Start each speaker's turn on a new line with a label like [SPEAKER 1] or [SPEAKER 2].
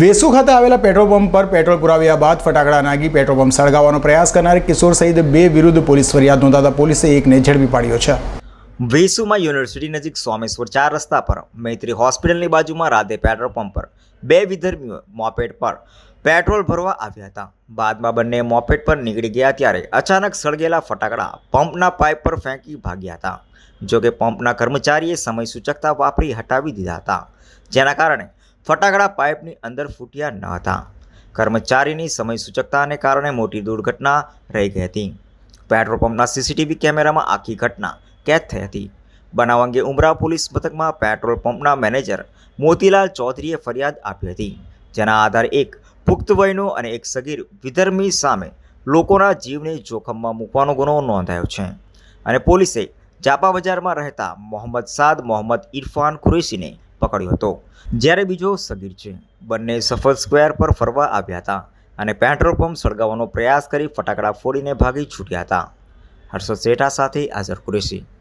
[SPEAKER 1] વેસુ ખાતે આવેલા petrol pump પર પેટ્રોલ પુરાવ્યા બાદ ફટાકડા નાગી પેટ્રોલ પંપ સળગાવવાનો પ્રયાસ કરનાર કિશોર સહિત બે વિરુદ્ધ પોલીસ ફરિયાદ નોંધાતા પોલીસે એકને ઝડપી પાડ્યો છે.
[SPEAKER 2] વેસુમાં યુનિવર્સિટી નજીક સોમેશ્વર ચાર રસ્તા પર, મૈત્રી હોસ્પિટલની બાજુમાં રાધે પેટ્રોલ પંપ પર, બે વિધર્મીઓ મોપેટ પર પેટ્રોલ ભરવા આવ્યા હતા. બાદમાં બંને મોપેટ પર નીકળી ગયા ત્યારે અચાનક સળગેલા ફટાકડા પંપના પાઇપ પર ફેંકી ભાગ્યા હતા. જોકે પંપના કર્મચારીએ સમય સૂચકતા વાપરી હટાવી દીધા હતા. જેના કારણે ફટાકડા પાઇપની અંદર ફૂટ્યા ન હતા. કર્મચારીની સમય સૂચકતાને કારણે મોટી દુર્ઘટના રહી ગઈ હતી. પેટ્રોલ પંપના સીસીટીવી કેમેરામાં આખી ઘટના કેદ થઈ હતી. બનાવ અંગે ઉમરા પોલીસ મથકમાં પેટ્રોલ પંપના મેનેજર મોતીલાલ ચૌધરીએ ફરિયાદ આપી હતી. જેના આધારે એક પુખ્ત વયનો અને એક સગીર વિધર્મી સામે લોકોના જીવને જોખમમાં મૂકવાનો ગુનો નોંધાયો છે. અને પોલીસે જાપા બજારમાં રહેતા મોહમ્મદ સાદ, મોહમ્મદ ઇરફાન કુરેશીને પકડ્યો હતો. જ્યારે બીજો સગીર છે. બંને સફળ સ્ક્વેર પર ફરવા આવ્યા હતા અને પેટ્રોલ પંપ સળગાવવાનો પ્રયાસ કરી ફટાકડા ફોડીને ભાગી છૂટ્યા હતા. હર્ષદ શેઠા સાથે આઝર કુરેશી.